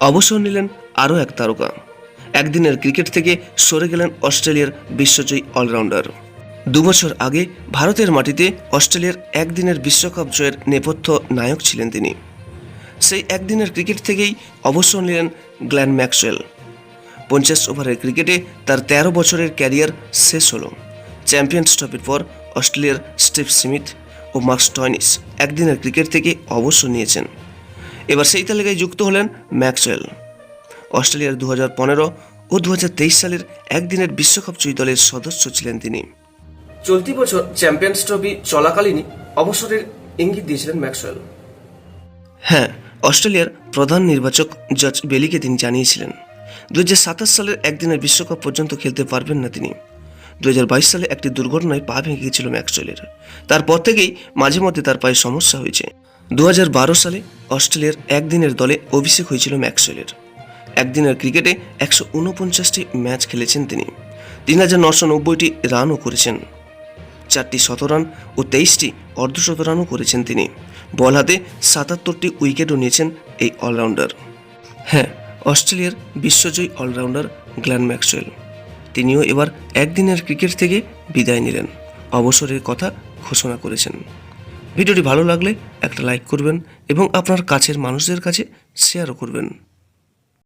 অবসর নিলেন আরও এক তারকা। একদিনের ক্রিকেট থেকে সরে গেলেন অস্ট্রেলিয়ার বিশ্বজয়ী অলরাউন্ডার। দুবছর আগে ভারতের মাটিতে অস্ট্রেলিয়ার একদিনের বিশ্বকাপ জয়ের নেপথ্য নায়ক ছিলেন তিনি। সেই একদিনের ক্রিকেট থেকেই অবসর নিলেন গ্ল্যান ম্যাক্সওয়েল। পঞ্চাশ ওভারের ক্রিকেটে তার তেরো বছরের ক্যারিয়ার শেষ হলো। চ্যাম্পিয়ন্স ট্রফির পর অস্ট্রেলিয়ার স্টিভ স্মিথ ও মার্কস টয়নিস একদিনের ক্রিকেট থেকে অবসর নিয়েছেন। এবার সেই তালিকায় যুক্ত হলেন ম্যাক্সওয়েল। অস্ট্রেলিয়ার দু হাজার পনেরো ও দু হাজার তেইশ সালের একদিনের বিশ্বকাপ জয়ী দলের সদস্য ছিলেন তিনি। চলতি বছর চ্যাম্পিয়ন্স ট্রফি চলাকালীনই অবসরের ইঙ্গিত দিয়েছিলেন ম্যাক্সওয়েল। হ্যাঁ অস্ট্রেলিয়ার প্রধান নির্বাচক জজ বেলিকে তিনি জানিয়েছিলেন দু হাজার সাতাশ সালের একদিনের বিশ্বকাপ পর্যন্ত খেলতে পারবেন না তিনি। দুই হাজার বাইশ সালে একটি দুর্ঘটনায় পা ভেঙে গিয়েছিল ম্যাক্সওয়েলের। তারপর থেকেই মাঝে মধ্যে তার পায়ে সমস্যা হয়েছে। দু হাজার বারো সালে অস্ট্রেলিয়ার একদিনের দলে অভিষেক হয়েছিল ম্যাক্সওয়েলের। একদিনের ক্রিকেটে একশো উনপঞ্চাশটি ম্যাচ খেলেছেন তিনি। তিন হাজার নশো নব্বইটি রানও করেছেন। চারটি শতরান ও তেইশটি অর্ধশতরানও করেছেন তিনি। বল হাতে সাতাত্তরটি উইকেটও নিয়েছেন এই অলরাউন্ডার। হ্যাঁ অস্ট্রেলিয়ার বিশ্বজয়ী অলরাউন্ডার গ্ল্যান ম্যাক্সওয়েল। তিনিও এবার একদিনের ক্রিকেট থেকে বিদায় নিলেন। অবসরের কথা ঘোষণা করেছেন। ভিডিওটি ভালো লাগলে একটা লাইক করবেন এবং আপনার কাছের মানুষদের কাছে শেয়ারও করবেন।